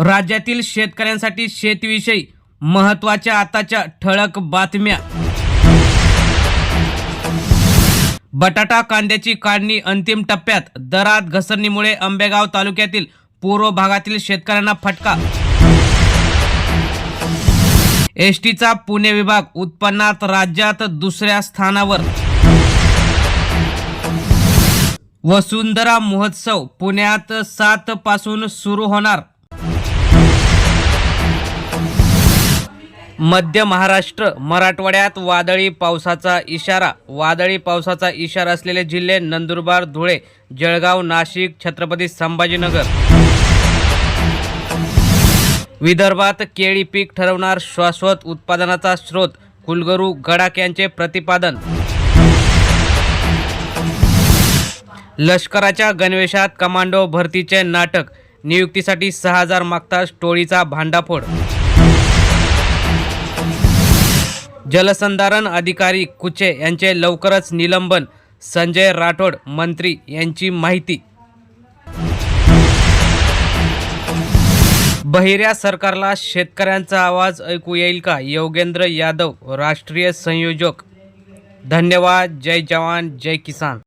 राज्यातील शेतकऱ्यांसाठी शेतीविषयी महत्त्वाच्या आताच्या ठळक बातम्या. बटाटा कांद्याची काढणी अंतिम टप्प्यात दरात घसरणीमुळे आंबेगाव तालुक्यातील पूर्व भागातील शेतकऱ्यांना फटका. एसटीचा पुणे विभाग उत्पन्नात राज्यात दुसऱ्या स्थानावर. वसुंधरा महोत्सव पुण्यात सात पासून सुरू होणार. मध्य महाराष्ट्र मराठवाड्यात वादळी पावसाचा इशारा. वादळी पावसाचा इशारा असलेले जिल्हे नंदुरबार धुळे जळगाव नाशिक छत्रपती संभाजीनगर. विदर्भात केळी पीक ठरवणार शाश्वत उत्पादनाचा स्रोत. कुलगुरू गडाख यांचे प्रतिपादन. लष्कराच्या गणवेशात कमांडो भरतीचे नाटक. नियुक्तीसाठी सहा हजार मागताच टोळीचा भांडाफोड. जलसंधारण अधिकारी कुचे यांचे लवकरच निलंबन. संजय राठोड मंत्री यांची माहिती. बहिऱ्या सरकारला शेतकऱ्यांचा आवाज ऐकू येईल का? योगेंद्र यादव राष्ट्रीय संयोजक. धन्यवाद. जय जवान जय किसान.